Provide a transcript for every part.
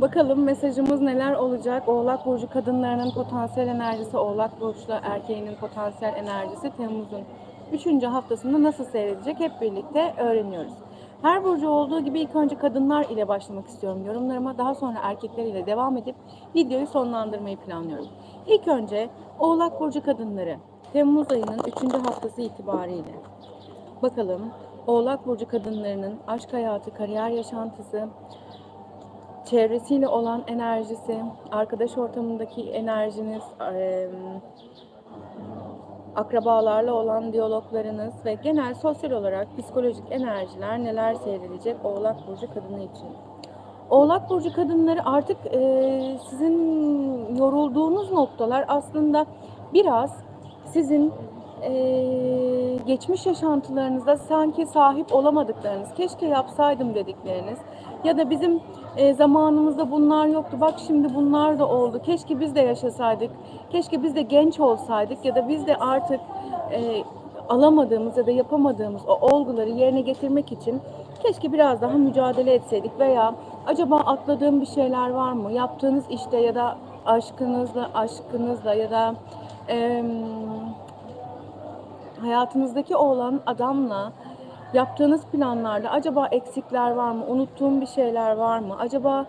Bakalım mesajımız neler olacak? Oğlak Burcu kadınlarının potansiyel enerjisi, Oğlak Burcu erkeğinin potansiyel enerjisi Temmuz'un 3. haftasında nasıl seyredecek hep birlikte öğreniyoruz. Her burcu olduğu gibi ilk önce kadınlar ile başlamak istiyorum yorumlarıma. Daha sonra erkekler ile devam edip videoyu sonlandırmayı planlıyorum. İlk önce Oğlak Burcu kadınları Temmuz ayının 3. haftası itibariyle. Bakalım Oğlak Burcu kadınlarının aşk hayatı, kariyer yaşantısı, çevresiyle olan enerjisi, arkadaş ortamındaki enerjiniz, akrabalarla olan diyaloglarınız ve genel sosyal olarak psikolojik enerjiler neler seyredecek Oğlak Burcu kadını için. Oğlak Burcu kadınları artık sizin yorulduğunuz noktalar aslında biraz sizin eee, geçmiş yaşantılarınızda sanki sahip olamadıklarınız, keşke yapsaydım dedikleriniz ya da bizim eee, zamanımızda bunlar yoktu, bak şimdi bunlar da oldu, keşke biz de yaşasaydık, keşke biz de genç olsaydık ya da biz de artık eee, alamadığımız ya da yapamadığımız o olguları yerine getirmek için keşke biraz daha mücadele etseydik veya acaba atladığım bir şeyler var mı? Yaptığınız işte ya da aşkınızla, aşkınızla ya da em, hayatınızdaki olan adamla yaptığınız planlarda acaba eksikler var mı? Unuttuğum bir şeyler var mı? Acaba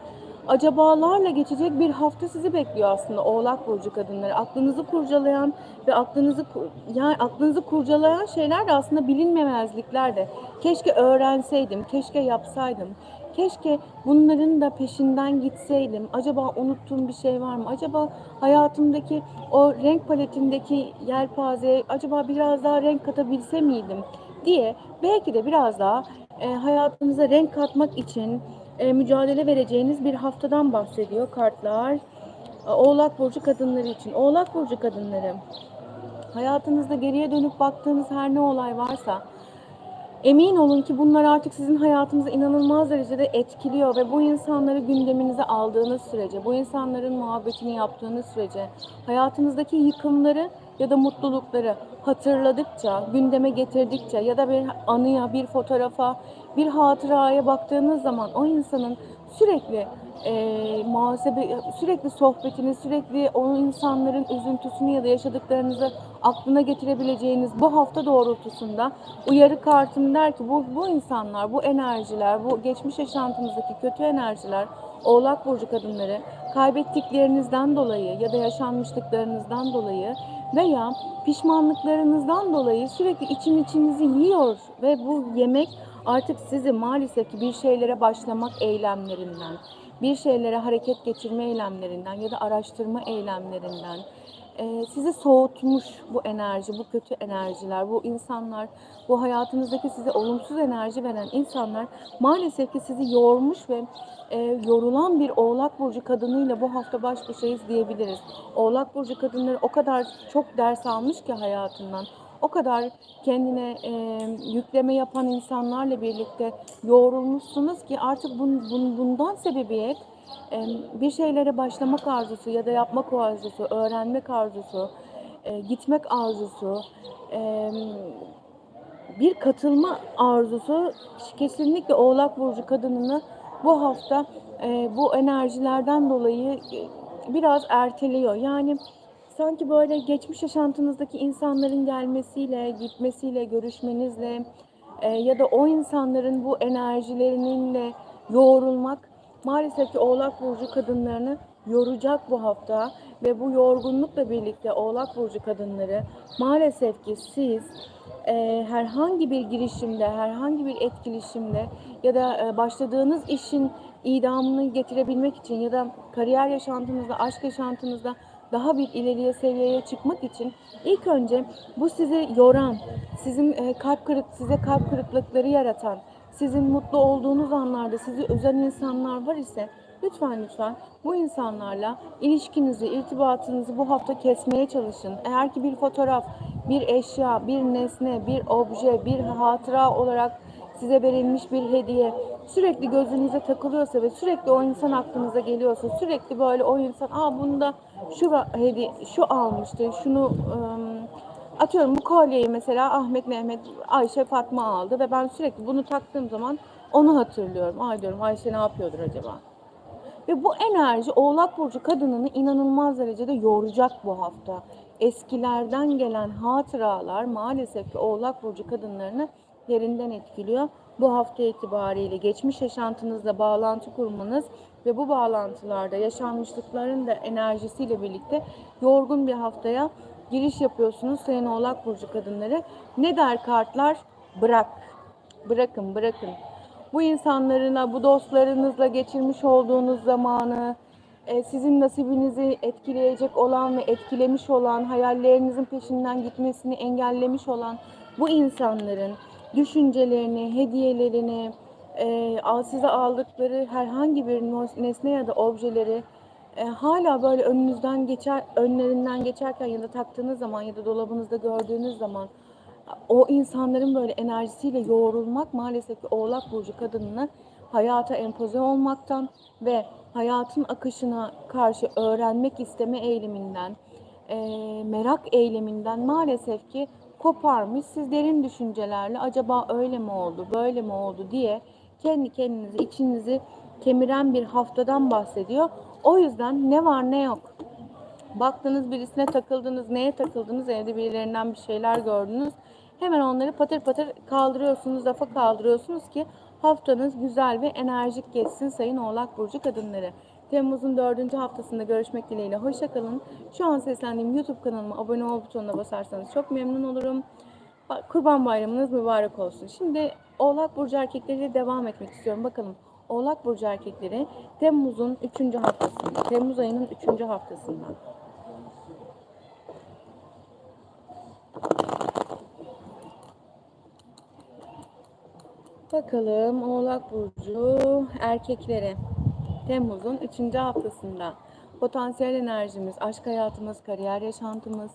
acabalarla geçecek bir hafta sizi bekliyor aslında Oğlak burcu kadınları. Aklınızı kurcalayan ve aklınızı yani aklınızı kurcalayan şeyler de aslında bilinmemezlikler de. Keşke öğrenseydim, keşke yapsaydım. Keşke bunların da peşinden gitseydim. Acaba unuttuğum bir şey var mı? Acaba hayatımdaki o renk paletindeki yelpazeye acaba biraz daha renk katabilse miydim diye belki de biraz daha e, hayatınıza renk katmak için e, mücadele vereceğiniz bir haftadan bahsediyor kartlar. E, Oğlak burcu kadınları için. Oğlak burcu kadınları hayatınızda geriye dönüp baktığınız her ne olay varsa Emin olun ki bunlar artık sizin hayatınızı inanılmaz derecede etkiliyor ve bu insanları gündeminize aldığınız sürece, bu insanların muhabbetini yaptığınız sürece, hayatınızdaki yıkımları ya da mutlulukları hatırladıkça, gündeme getirdikçe ya da bir anıya, bir fotoğrafa, bir hatıraya baktığınız zaman o insanın sürekli e, muhasebe, sürekli sohbetini, sürekli o insanların üzüntüsünü ya da yaşadıklarınızı aklına getirebileceğiniz bu hafta doğrultusunda uyarı kartım der ki bu, bu insanlar, bu enerjiler, bu geçmiş yaşantınızdaki kötü enerjiler, Oğlak Burcu kadınları kaybettiklerinizden dolayı ya da yaşanmışlıklarınızdan dolayı veya pişmanlıklarınızdan dolayı sürekli için içinizi yiyor ve bu yemek artık sizi maalesef ki bir şeylere başlamak eylemlerinden, bir şeylere hareket geçirme eylemlerinden ya da araştırma eylemlerinden e, sizi soğutmuş bu enerji, bu kötü enerjiler, bu insanlar, bu hayatınızdaki size olumsuz enerji veren insanlar maalesef ki sizi yormuş ve e, yorulan bir Oğlak Burcu kadınıyla bu hafta baş başayız diyebiliriz. Oğlak Burcu kadınları o kadar çok ders almış ki hayatından, o kadar kendine e, yükleme yapan insanlarla birlikte yoğrulmuşsunuz ki artık bun, bun, bundan sebebiyet bir şeylere başlamak arzusu ya da yapmak arzusu, öğrenmek arzusu, gitmek arzusu, bir katılma arzusu kesinlikle Oğlak Burcu kadınını bu hafta bu enerjilerden dolayı biraz erteliyor. Yani sanki böyle geçmiş yaşantınızdaki insanların gelmesiyle, gitmesiyle, görüşmenizle ya da o insanların bu enerjilerininle yoğrulmak maalesef ki Oğlak Burcu kadınlarını yoracak bu hafta ve bu yorgunlukla birlikte Oğlak Burcu kadınları maalesef ki siz e, herhangi bir girişimde, herhangi bir etkileşimde ya da e, başladığınız işin idamını getirebilmek için ya da kariyer yaşantınızda, aşk yaşantınızda daha bir ileriye seviyeye çıkmak için ilk önce bu sizi yoran, sizin e, kalp kırık, size kalp kırıklıkları yaratan, sizin mutlu olduğunuz anlarda sizi üzen insanlar var ise lütfen lütfen bu insanlarla ilişkinizi, irtibatınızı bu hafta kesmeye çalışın. Eğer ki bir fotoğraf, bir eşya, bir nesne, bir obje, bir hatıra olarak size verilmiş bir hediye sürekli gözünüze takılıyorsa ve sürekli o insan aklınıza geliyorsa sürekli böyle o insan aa bunda şu hediye şu almıştı şunu ım, atıyorum bu kolyeyi mesela Ahmet Mehmet Ayşe Fatma aldı ve ben sürekli bunu taktığım zaman onu hatırlıyorum. Ay diyorum Ayşe ne yapıyordur acaba? Ve bu enerji Oğlak Burcu kadınını inanılmaz derecede yoracak bu hafta. Eskilerden gelen hatıralar maalesef ki Oğlak Burcu kadınlarını derinden etkiliyor. Bu hafta itibariyle geçmiş yaşantınızla bağlantı kurmanız ve bu bağlantılarda yaşanmışlıkların da enerjisiyle birlikte yorgun bir haftaya giriş yapıyorsunuz Sayın Oğlak Burcu kadınları. Ne der kartlar? Bırak. Bırakın, bırakın. Bu insanlarına, bu dostlarınızla geçirmiş olduğunuz zamanı, e, sizin nasibinizi etkileyecek olan ve etkilemiş olan, hayallerinizin peşinden gitmesini engellemiş olan bu insanların düşüncelerini, hediyelerini, e, size aldıkları herhangi bir nesne ya da objeleri e, hala böyle önünüzden geçer, önlerinden geçerken ya da taktığınız zaman ya da dolabınızda gördüğünüz zaman o insanların böyle enerjisiyle yoğrulmak maalesef ki Oğlak Burcu kadınını hayata empoze olmaktan ve hayatın akışına karşı öğrenmek isteme eğiliminden, eee, merak eyleminden maalesef ki koparmış. Siz derin düşüncelerle acaba öyle mi oldu, böyle mi oldu diye kendi kendinizi, içinizi kemiren bir haftadan bahsediyor. O yüzden ne var ne yok Baktınız birisine takıldınız, neye takıldınız, evde birilerinden bir şeyler gördünüz. Hemen onları patır patır kaldırıyorsunuz, rafa kaldırıyorsunuz ki haftanız güzel ve enerjik geçsin Sayın Oğlak Burcu kadınları. Temmuz'un dördüncü haftasında görüşmek dileğiyle. Hoşçakalın. Şu an seslendiğim YouTube kanalıma abone ol butonuna basarsanız çok memnun olurum. Kurban Bayramınız mübarek olsun. Şimdi Oğlak Burcu erkekleriyle devam etmek istiyorum. Bakalım Oğlak Burcu erkekleri Temmuz'un 3. haftasında, Temmuz ayının 3. haftasında Bakalım Oğlak Burcu erkekleri Temmuz'un 3. haftasında potansiyel enerjimiz, aşk hayatımız, kariyer yaşantımız,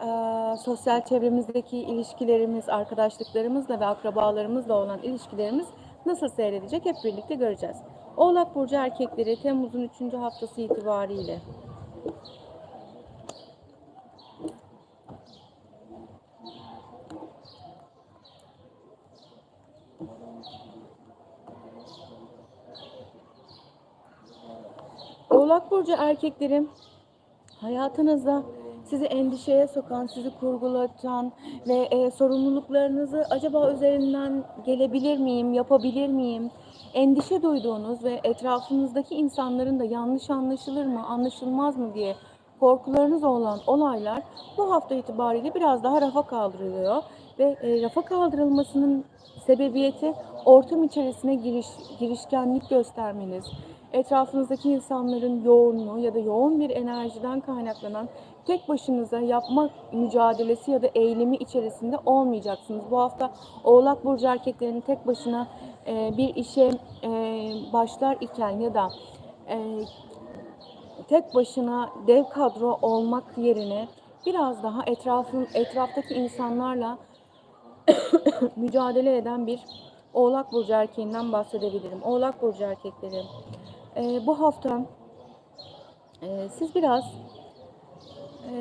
eee, sosyal çevremizdeki ilişkilerimiz, arkadaşlıklarımızla ve akrabalarımızla olan ilişkilerimiz nasıl seyredecek hep birlikte göreceğiz. Oğlak Burcu erkekleri Temmuz'un 3. haftası itibariyle Oğlak Burcu erkeklerim hayatınızda sizi endişeye sokan, sizi kurgulatan ve e, sorumluluklarınızı acaba üzerinden gelebilir miyim, yapabilir miyim? Endişe duyduğunuz ve etrafınızdaki insanların da yanlış anlaşılır mı, anlaşılmaz mı diye korkularınız olan olaylar bu hafta itibariyle biraz daha rafa kaldırılıyor ve e, rafa kaldırılmasının sebebiyeti ortam içerisine giriş, girişkenlik göstermeniz, etrafınızdaki insanların yoğunluğu ya da yoğun bir enerjiden kaynaklanan tek başınıza yapma mücadelesi ya da eylemi içerisinde olmayacaksınız. Bu hafta Oğlak Burcu erkeklerinin tek başına e, bir işe e, başlar iken ya da e, tek başına dev kadro olmak yerine biraz daha etrafın etraftaki insanlarla mücadele eden bir Oğlak Burcu erkeğinden bahsedebilirim. Oğlak Burcu erkekleri. Ee, bu hafta e, siz biraz e,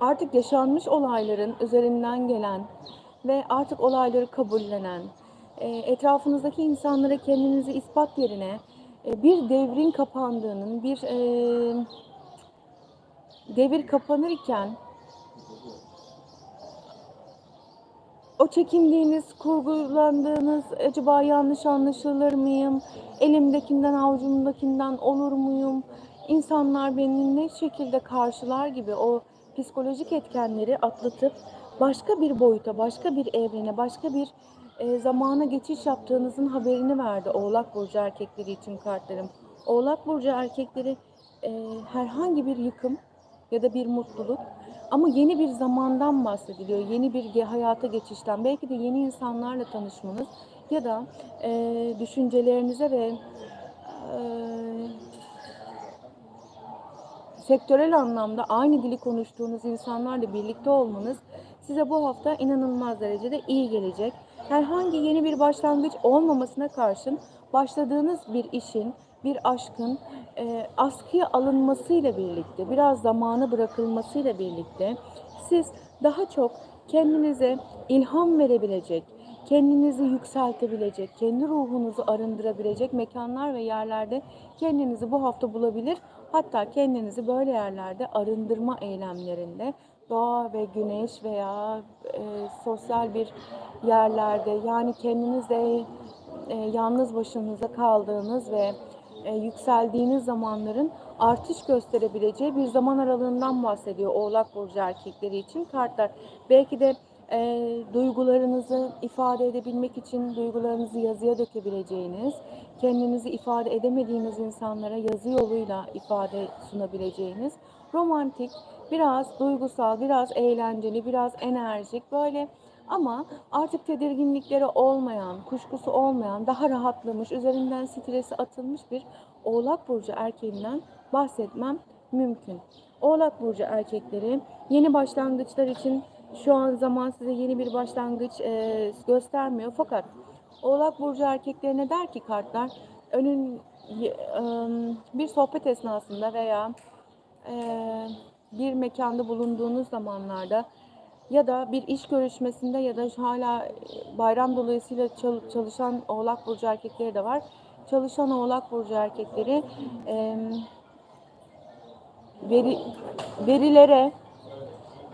artık yaşanmış olayların üzerinden gelen ve artık olayları kabullenen, e, etrafınızdaki insanlara kendinizi ispat yerine e, bir devrin kapandığının, bir e, devir kapanırken o çekindiğiniz, kurgulandığınız acaba yanlış anlaşılır mıyım? Elimdekinden, avucumdakinden olur muyum? İnsanlar beni ne şekilde karşılar gibi o psikolojik etkenleri atlatıp başka bir boyuta, başka bir evrene, başka bir e, zamana geçiş yaptığınızın haberini verdi Oğlak Burcu erkekleri için kartlarım. Oğlak Burcu erkekleri e, herhangi bir yıkım ya da bir mutluluk ama yeni bir zamandan bahsediliyor. Yeni bir hayata geçişten. Belki de yeni insanlarla tanışmanız ya da e, düşüncelerinize ve e, sektörel anlamda aynı dili konuştuğunuz insanlarla birlikte olmanız size bu hafta inanılmaz derecede iyi gelecek. Herhangi yeni bir başlangıç olmamasına karşın başladığınız bir işin, bir aşkın e, askıya alınmasıyla birlikte, biraz zamanı bırakılmasıyla birlikte siz daha çok kendinize ilham verebilecek, kendinizi yükseltebilecek, kendi ruhunuzu arındırabilecek mekanlar ve yerlerde kendinizi bu hafta bulabilir. Hatta kendinizi böyle yerlerde arındırma eylemlerinde doğa ve güneş veya e, sosyal bir yerlerde yani kendinizle e, yalnız başınıza kaldığınız ve e, yükseldiğiniz zamanların artış gösterebileceği bir zaman aralığından bahsediyor Oğlak Burcu erkekleri için kartlar. Belki de e, duygularınızı ifade edebilmek için duygularınızı yazıya dökebileceğiniz, kendinizi ifade edemediğiniz insanlara yazı yoluyla ifade sunabileceğiniz, romantik, biraz duygusal, biraz eğlenceli, biraz enerjik böyle ama artık tedirginlikleri olmayan, kuşkusu olmayan, daha rahatlamış, üzerinden stresi atılmış bir Oğlak Burcu erkeğinden bahsetmem mümkün. Oğlak Burcu erkekleri yeni başlangıçlar için şu an zaman size yeni bir başlangıç e, göstermiyor. Fakat Oğlak Burcu erkeklerine der ki kartlar önün e, bir sohbet esnasında veya e, bir mekanda bulunduğunuz zamanlarda ya da bir iş görüşmesinde ya da hala bayram dolayısıyla çal- çalışan Oğlak Burcu erkekleri de var. Çalışan Oğlak Burcu erkekleri e, veri, verilere,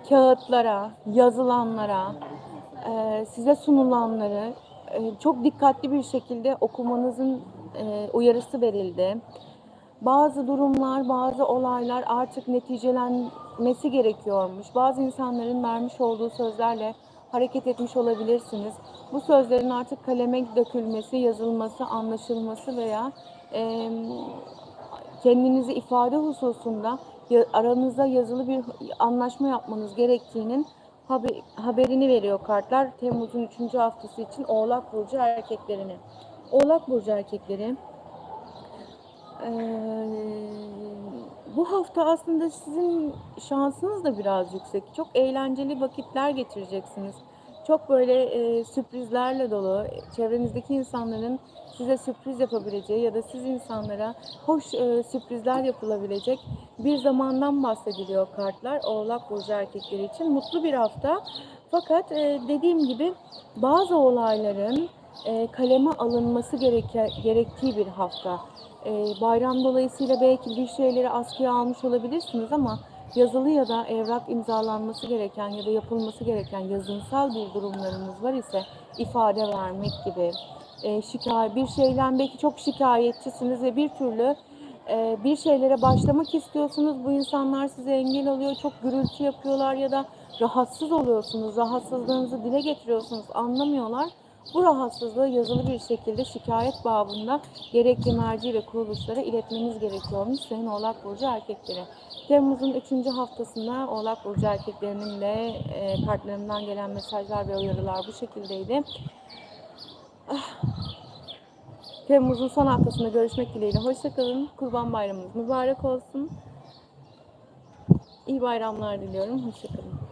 kağıtlara, yazılanlara, e, size sunulanları e, çok dikkatli bir şekilde okumanızın e, uyarısı verildi. Bazı durumlar, bazı olaylar artık neticelenmesi gerekiyormuş. Bazı insanların vermiş olduğu sözlerle hareket etmiş olabilirsiniz. Bu sözlerin artık kaleme dökülmesi, yazılması, anlaşılması veya e, kendinizi ifade hususunda aranızda yazılı bir anlaşma yapmanız gerektiğinin haber- haberini veriyor kartlar Temmuz'un 3. haftası için Oğlak Burcu erkeklerine. Oğlak Burcu erkekleri eee, bu hafta aslında sizin şansınız da biraz yüksek. Çok eğlenceli vakitler geçireceksiniz. Çok böyle e, sürprizlerle dolu, çevrenizdeki insanların size sürpriz yapabileceği ya da siz insanlara hoş e, sürprizler yapılabilecek bir zamandan bahsediliyor kartlar Oğlak Burcu erkekleri için. Mutlu bir hafta. Fakat e, dediğim gibi bazı olayların e, kaleme alınması gereke, gerektiği bir hafta. E, bayram dolayısıyla belki bir şeyleri askıya almış olabilirsiniz ama yazılı ya da evrak imzalanması gereken ya da yapılması gereken yazınsal bir durumlarınız var ise ifade vermek gibi e, şikayet bir şeyden belki çok şikayetçisiniz ve bir türlü e, bir şeylere başlamak istiyorsunuz. Bu insanlar size engel oluyor, çok gürültü yapıyorlar ya da rahatsız oluyorsunuz. Rahatsızlığınızı dile getiriyorsunuz, anlamıyorlar. Bu rahatsızlığı yazılı bir şekilde şikayet babında gerekli merci ve kuruluşlara iletmeniz gerekiyormuş Sayın Oğlak Burcu erkekleri. Temmuz'un 3. haftasında Oğlak Burcu erkeklerinin de e, kartlarından gelen mesajlar ve uyarılar bu şekildeydi. Temmuz'un son haftasında görüşmek dileğiyle. Hoşçakalın. Kurban bayramınız mübarek olsun. İyi bayramlar diliyorum. Hoşçakalın.